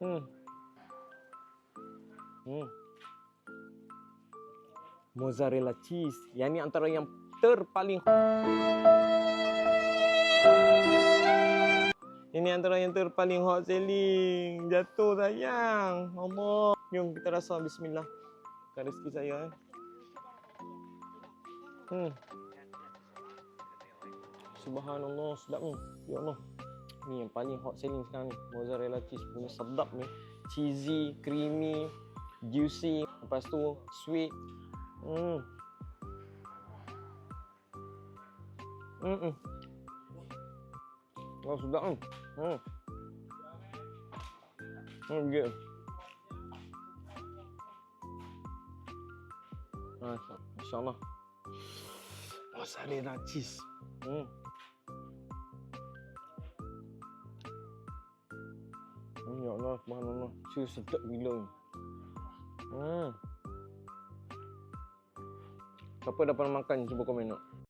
Hmm. Hmm. Mozzarella cheese. Yang ni antara yang terpaling Ini antara yang terpaling hot selling. Jatuh sayang. Mama. Jom kita rasa bismillah. Bukan rezeki saya eh. Hmm. Subhanallah, sedap ni. Ya Allah. Ni yang paling hot selling sekarang ni. Mozzarella cheese punya sedap ni. Cheesy, creamy, juicy. Lepas tu sweet. Hmm. Hmm. Oh, sedap ni. Hmm. Hmm, good. Masya Masya Allah. Mozzarella cheese. Hmm. Hmm, ya Allah, subhanallah. Cheese sedap gila ni. Hmm. Siapa dah pernah makan, cuba komen nak.